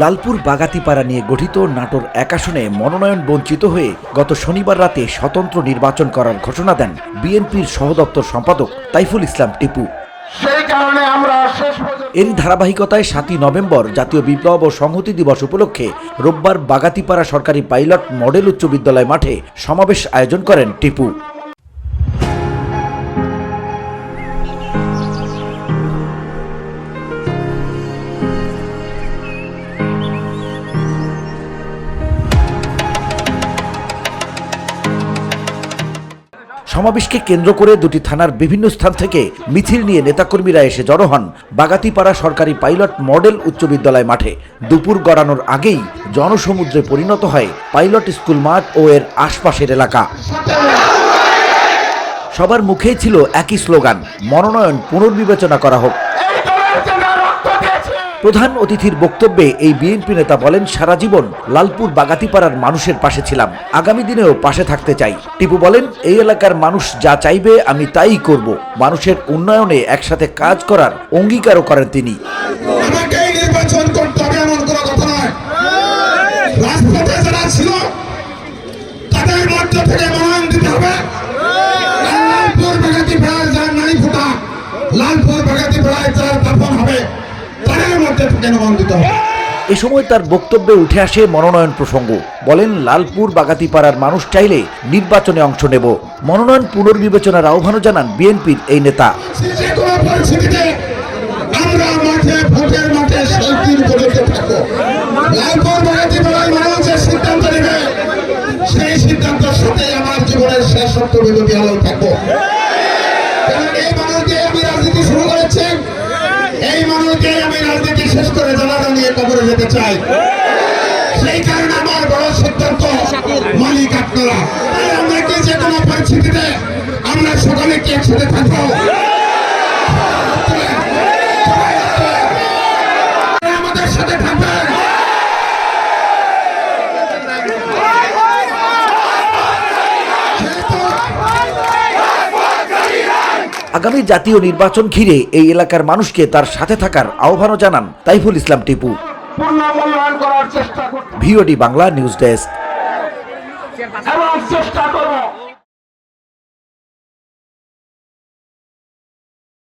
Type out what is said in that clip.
লালপুর বাগাতিপাড়া নিয়ে গঠিত নাটোর এক আসনে মনোনয়ন বঞ্চিত হয়ে গত শনিবার রাতে স্বতন্ত্র নির্বাচন করার ঘোষণা দেন বিএনপির সহদপ্তর সম্পাদক তাইফুল ইসলাম টিপু। সেই কারণে আমরা শেষ ধারাবাহিকতায় সাতই নভেম্বর জাতীয় বিপ্লব ও সংহতি দিবস উপলক্ষে রোববার বাগাতিপাড়া সরকারি পাইলট মডেল উচ্চ বিদ্যালয় মাঠে সমাবেশ আয়োজন করেন টিপু। সমাবেশকে কেন্দ্র করে দুটি থানার বিভিন্ন স্থান থেকে মিছিল নিয়ে নেতাকর্মীরা এসে জড়ো হন বাগাতিপাড়া সরকারি পাইলট মডেল উচ্চ বিদ্যালয় মাঠে। দুপুর গড়ানোর আগেই জনসমুদ্রে পরিণত হয় পাইলট স্কুল মাঠ ও এর আশপাশের এলাকা। সবার মুখেই ছিল একই স্লোগান, মনোনয়ন পুনর্বিবেচনা করা হোক। প্রধান অতিথির বক্তব্যে এই বিএনপি নেতা বলেন, সারা জীবন লালপুর বাগাতিপাড়ার মানুষের পাশে ছিলাম। আগামী দিনেও পাশে থাকতে চাই। টিপু বলেন, এই এলাকার মানুষ যা চাইবে, আমি তাই করব। মানুষের উন্নয়নে একসাথে কাজ করার অঙ্গীকারও করেন তিনি। লালপুর যার দাফন হবে। মধ্যে থেকে দিতে হবে। এ সময় তার বক্তব্যে উঠে আসে মনোনয়ন প্রসঙ্গ। বলেন লালপুর বাগাতিপাড়ার মানুষ চাইলে নির্বাচনে অংশ নেব। মনোনয়ন পুনর্বিবেচনার আহ্বানও জানান বিএনপির এই নেতা। যে কোনো পরিস্থিতিতে আমরা মাঠে ভোটের মাঠে সেই দিন পর্যন্ত থাকব। লালপুর বাগাতি মানুষ সিদ্ধান্ত নেবে। সেই সিদ্ধান্তের সাথে আমার জীবনের শেষ সত্য বিরোধী আলো থাকব। রাজনীতি শেষ করে জানাজা নিয়ে কবরে যেতে চাই। সেই কারণে আমার বড় সিদ্ধান্ত মালিক আপনারা। আমরা কি যে কোনো পরিস্থিতিতে আমরা সকলে কি একসাথে থাকব? আগামী জাতীয় নির্বাচন ঘিরে এই এলাকার মানুষকে তার সাথে থাকার আহ্বানও জানান Taiful Islam Tipu. VOD Bangla news desk. চেষ্টা